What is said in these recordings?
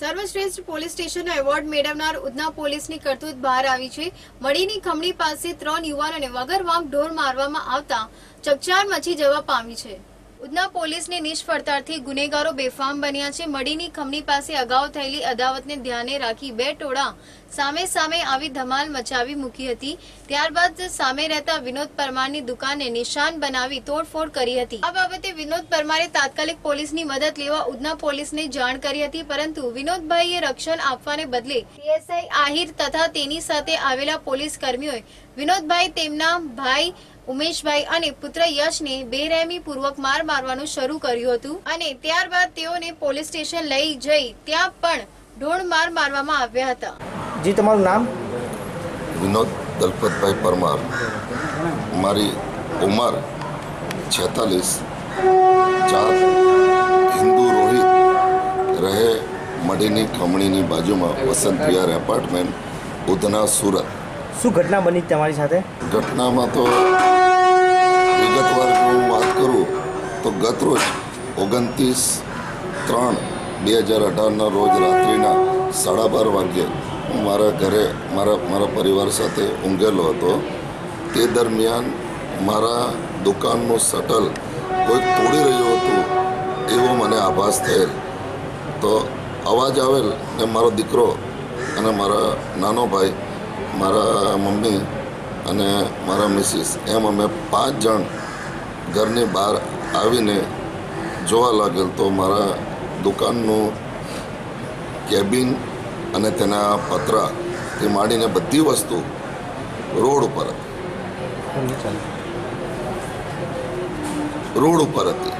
સર્વશ્રેષ્ઠ police સ્ટેશનનો award મેળવનાર ઉધના પોલીસની કરતૂત બહાર આવી છે. મળીની ખમણી પાસે ત્રણ યુવાનોને વગર વાંક ઢોર મારવામાં આવતા ચકચાર મચી જવા પામી છે. ઉધના પોલીસની નિષ્ફળતાથી ગુનેગારો બેફામ બન્યા છે. મડીની ખમણી પાસે અગાઉ થયેલી અદાવતને ધ્યાને રાખી બે ટોળા સામે સામે આવી ધમાલ મચાવી મૂકી હતી. ત્યારબાદ સામે રહેતા વિનોદ પરમારની દુકાને નિશાન બનાવી તોડફોડ કરી હતી. આ બાબતે વિનોદ પરમારે તાત્કાલિક પોલીસની મદદ લેવા ઉધના પોલીસને જાણ કરી હતી, પરંતુ વિનોદભાઈએ રક્ષણ આપવાને બદલે પીએસઆઈ આહિર તથા તેની સાથે આવેલા પોલીસ કર્મીઓએ વિનોદભાઈ તેમના ભાઈ ઉમેશભાઈ અને પુત્ર યશને બેરહેમી પૂર્વક માર મારવાનું શરૂ કર્યું હતું અને ત્યારબાદ તેઓને પોલીસ સ્ટેશન લઈ જઈ ત્યાં પણ ઢોળ માર મારવામાં આવ્યા હતા. જી તમારું નામ? વિનોદ દલપતભાઈ પરમાર. મારી ઉંમર છેતાલીસ. જાત હિન્દુ રોહિત. રહે મડીની ખમણીની બાજુમાં વસંત વિહાર એપાર્ટમેન્ટ ઉધના સુરત. શું ઘટના બની તમારી સાથે? ઘટનામાં તો વિગતવાર હું વાત કરું તો ગત રોજ ઓગણત્રીસ ત્રણ બે હજાર અઢારના રોજ રાત્રિના સાડા બાર વાગ્યે હું મારા ઘરે, મારા મારા પરિવાર સાથે ઊંઘેલો હતો. તે દરમિયાન મારા દુકાનનું શટલ કોઈ તોડી રહ્યું હતું એવો મને આભાસ થયેલ. તો અવાજ આવેલ ને મારો દીકરો અને મારા નાનો ભાઈ, મારા મમ્મી અને મારા મિસિસ એમ અમે પાંચ જણ ઘરની બહાર આવીને જોવા લાગેલ તો મારા દુકાનનું કેબિન અને તેના પતરા તે માંડીને બધી વસ્તુ રોડ ઉપર હતી. રોડ ઉપર હતી.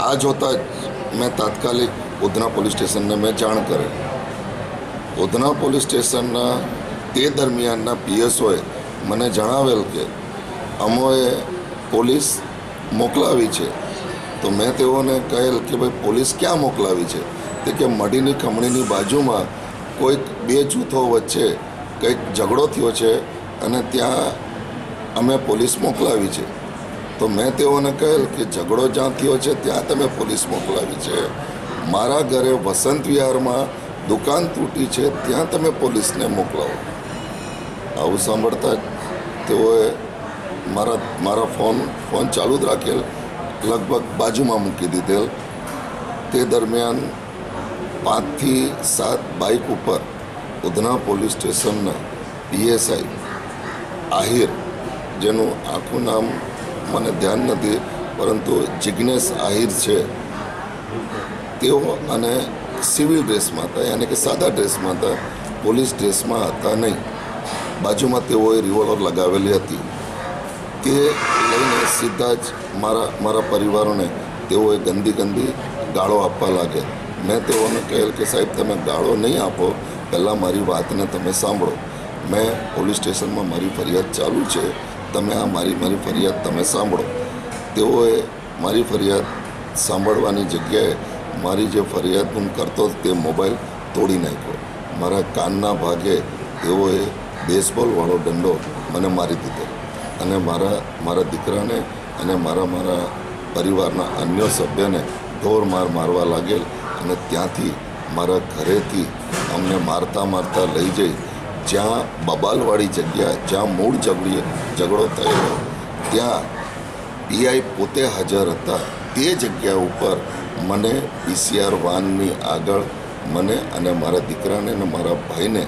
આ જોતાં જ મેં તાત્કાલિક ઉધના પોલીસ સ્ટેશનને મેં જાણ કરેલ. ઉધના પોલીસ સ્ટેશનના તે દરમિયાનના પીએસઓએ મને જણાવેલ કે અમોએ પોલીસ મોકલાવી છે. તો મેં તેઓને કહેલ કે ભાઈ પોલીસ ક્યાં મોકલાવી છે? તે કે મડીની ખમણીની બાજુમાં કોઈક બે જૂથો વચ્ચે કંઈક ઝઘડો થયો છે અને ત્યાં અમે પોલીસ મોકલાવી છે. તો મેં તેઓને કહેલ કે ઝઘડો જ્યાં થયો છે ત્યાં તમે પોલીસ મોકલાવી છે. મારા ઘરે વસંત વિહારમાં દુકાન તૂટી છે, ત્યાં તમે પોલીસને મોકલાવો. આવું સાંભળતા તેઓએ મારા મારા ફોન ફોન ચાલુ જ રાખેલ, લગભગ બાજુમાં મૂકી દીધેલ. તે દરમિયાન પાંચથી સાત બાઇક ઉપર ઉધના પોલીસ સ્ટેશનના પીએસઆઈ આહિર, જેનું આખું નામ મને ધ્યાન નથી, પરંતુ જિજ્ઞેશ આહિર છે. તેઓ અને સિવિલ ડ્રેસમાં હતા, યાની કે સાદા ડ્રેસમાં હતા, પોલીસ ડ્રેસમાં હતા નહીં. બાજુમાં તેઓએ રિવોલ્વર લગાવેલી હતી. તે લઈને સીધા જ મારા મારા પરિવારોને તેઓએ ગંદી ગંદી ગાળો આપવા લાગે મેં તેઓને કહેલ કે, સાહેબ, તમે ગાળો નહીં આપો. પહેલાં મારી વાતને તમે સાંભળો. મેં પોલીસ સ્ટેશનમાં મારી ફરિયાદ ચાલુ છે. તમે આ મારી મારી ફરિયાદ તમે સાંભળો. તેઓએ મારી ફરિયાદ સાંભળવાની જગ્યાએ મારી જે ફરિયાદ હું કરતો તે મોબાઈલ તોડી નાખ્યો. મારા કાનના ભાગે તેઓએ બેસબોલવાળો દંડો મને મારી દીધો. અને મારા મારા દીકરાને અને મારા મારા પરિવારના અન્ય સભ્યને ઢોર માર મારવા લાગેલ અને ત્યાંથી મારા ઘરેથી અમને મારતા મારતા લઈ જઈ. જ્યાં બબાલવાળી જગ્યા, જ્યાં મૂળ ઝઘડી ઝઘડો થયેલો ત્યાં પીઆઈ પોતે હાજર હતા. તે જગ્યા ઉપર મને પીસીઆર વાનની આગળ મને અને મારા દીકરાને અને મારા ભાઈને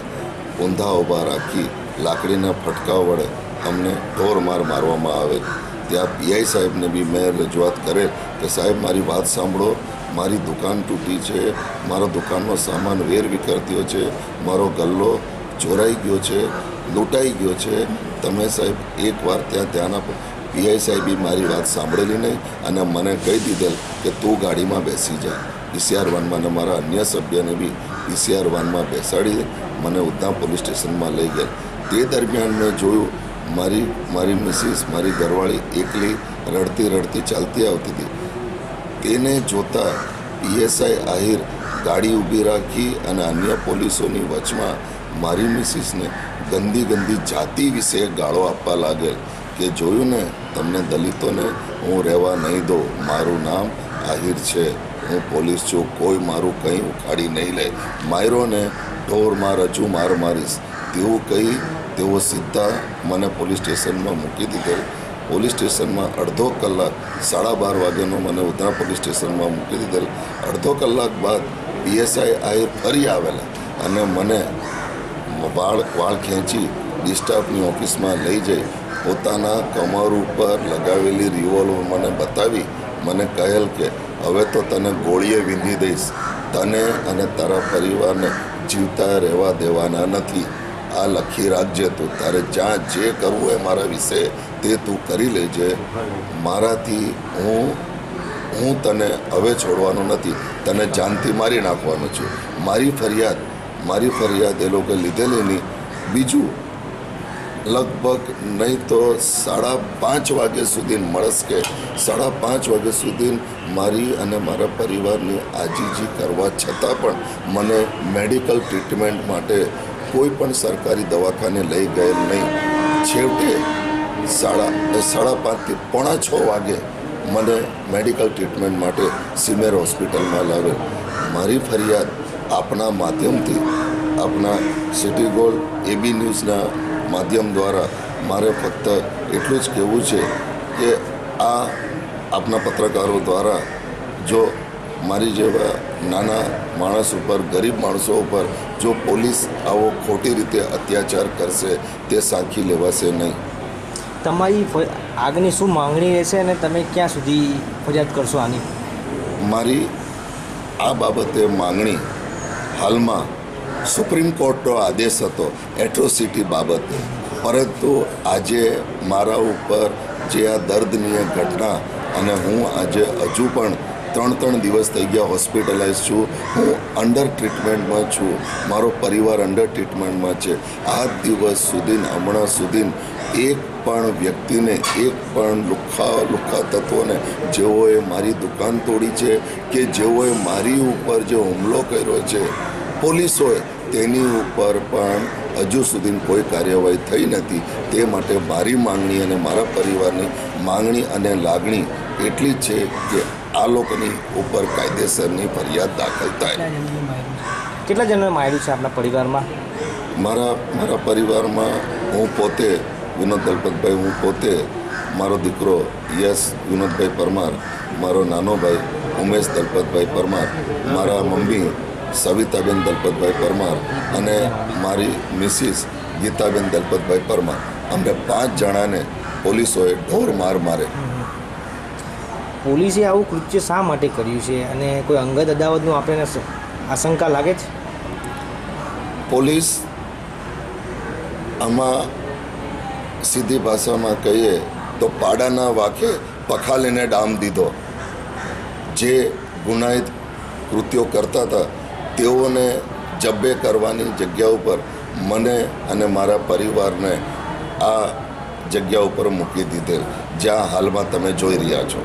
ઊંધા ઊભા રાખી લાકડીના ફટકા વડે અમને ઢોર માર મારવામાં આવે. ત્યાં પીઆઈ સાહેબને બી મેં રજૂઆત કરેલ કે, સાહેબ, મારી વાત સાંભળો. મારી દુકાન તૂટી છે. મારો દુકાનનો સામાન વેર વિખર થયો છે. મારો ગલ્લો ચોરાઈ ગયો છે. લૂંટાઈ ગયો છે. તમે સાહેબ એકવાર ત્યાં ધ્યાન આપો. પીઆઈ સાહેબે મારી વાત સાંભળેલી નહીં અને મને કહી દીધેલ કે, તું ગાડીમાં બેસી જા. પીસીઆર વાનમાં અને મારા અન્ય સભ્યને બી ઈસીઆર વાનમાં બેસાડી મને ઉધના પોલીસ સ્ટેશનમાં લઈ ગયા તે દરમિયાન મેં જોયું, મારી મારી મિસિસ, મારી ઘરવાળી એકલી રડતી રડતી ચાલતી આવતી હતી. તેને જોતા પીએસઆઈ આહિર ગાડી ઊભી રાખી અને અન્ય પોલીસોની વચમાં મારી મિસિસને ગંદી ગંદી જાતિ વિશે ગાળો આપવા લાગેલ કે જોયું ને, તમને દલિતોને હું રહેવા નહીં દઉં. મારું નામ આહિર છે. હું પોલીસ છું કોઈ મારું કંઈ ઉખાડી નહીં લે માયરોને ઢોર માર મારીશ. તેવું કહી, તેઓ સીધા મને પોલીસ સ્ટેશનમાં મૂકી દીધેલ પોલીસ સ્ટેશનમાં અડધો કલાક સાડા બાર વાગ્યાનો મને ઉધના પોલીસ સ્ટેશનમાં મૂકી દીધેલ અડધો કલાક બાદ પીએસઆઈ આહિર ફરી આવેલા અને મને વાળ વાળ ખેંચી ડિસ્ટાફની ઓફિસમાં લઈ જઈ, પોતાના કમર ઉપર લગાવેલી રિવોલ્વર મને બતાવી, મને કહેલ કે હવે તો તને ગોળીએ વિંધી દઈશ. તને અને તારા પરિવારને જીવતા રહેવા દેવાના નથી. આ લખી રાખજે તું. તારે જ્યાં જે કરવું એ મારા વિશે તે તું કરી લેજે. મારાથી હું હું તને હવે છોડવાનો નથી. તને જાનથી મારી નાખવાનો છું. મારી ફરિયાદ મારી ફરિયાદ એ લોકો લીધેલી નહીં. બીજું લગભગ નહીં તો સાડા પાંચ વાગ્યા સુધી મળસ કે સાડા પાંચ વાગ્યા સુધી મારી અને મારા પરિવારની આજીજી કરવા છતાં પણ મને મેડિકલ ટ્રીટમેન્ટ માટે કોઈ પણ સરકારી દવાખાને લઈ ગયેલ નહીં. છેવટે સાડા સાડા પાંચથી પોણા છ વાગે મને મેડિકલ ટ્રીટમેન્ટ માટે સિમેર હોસ્પિટલમાં લાવ્યો. મારી ફરિયાદ આપના માધ્યમથી આપના સિટી ગોલ્ડ એબી ન્યૂઝના માધ્યમ દ્વારા મારે ફક્ત એટલું જ કહેવું છે કે આ આપના પત્રકારો દ્વારા જો મારી જેવા નાના માણસ ઉપર ગરીબ માણસો ઉપર જો પોલીસ આવો ખોટી રીતે અત્યાચાર કરશે તે સાંખી લેવાશે નહીં. તમારી આગની શું માંગણી રહેશે અને તમે ક્યાં સુધી ફરિયાદ કરશો આની? મારી આ બાબતે માંગણી હાલમાં સુપ્રીમ કોર્ટનો આદેશ હતો એટ્રોસિટી બાબતે. પરંતુ આજે મારા ઉપર જે આ દર્દનીય ઘટના અને હું આજે હજુ પણ ત્રણ ત્રણ દિવસ થઈ ગયા હોસ્પિટલાઇઝ છું. હું અંડર ટ્રીટમેન્ટમાં છું. મારો પરિવાર અંડર ટ્રીટમેન્ટમાં છે. આ દિવસ સુધી હમણાં સુધી એક પણ વ્યક્તિને, એક પણ લુખા લુખ્ખા તત્વોને જેઓએ મારી દુકાન તોડી છે કે જેઓએ મારી ઉપર જે હુમલો કર્યો છે પોલીસોએ તેની ઉપર પણ હજુ સુધી કોઈ કાર્યવાહી થઈ નથી. તે માટે મારી માંગણી અને મારા પરિવારની માંગણી અને લાગણી એટલી જ છે કે આ લોકોની ઉપર કાયદેસરની ફરિયાદ દાખલ થાય. કેટલા જણાને માર્યું છે આપણા પરિવારમાં? મારા મારા પરિવારમાં હું પોતે વિનોદ દલપતભાઈ હું પોતે મારો દીકરો યશ વિનોદભાઈ પરમાર મારો નાનો ભાઈ ઉમેશ દલપતભાઈ પરમાર મારા મમ્મી સવિતાબેન દલપતભાઈ પરમાર અને મારી મિસિસ ગીતાબેન દલપતભાઈ પરમાર. અમને પાંચ જણાને પોલીસોએ ઢોર માર મારે. પોલીસે આવું કૃત્ય શા માટે કર્યું છે અને કોઈ અંગત અદાવતનું આપણે આશંકા લાગે છે? પોલીસ આમાં સીધી ભાષામાં કહીએ તો પાડાના વાકે પખાલીને ડામ દીધો. જે ગુનાહિત કૃત્યો કરતા હતા તેઓને જબ્બે કરવાની જગ્યા ઉપર મને અને મારા પરિવારને આ જગ્યા ઉપર મૂકી દીધેલ, જ્યાં હાલમાં તમે જોઈ રહ્યા છો.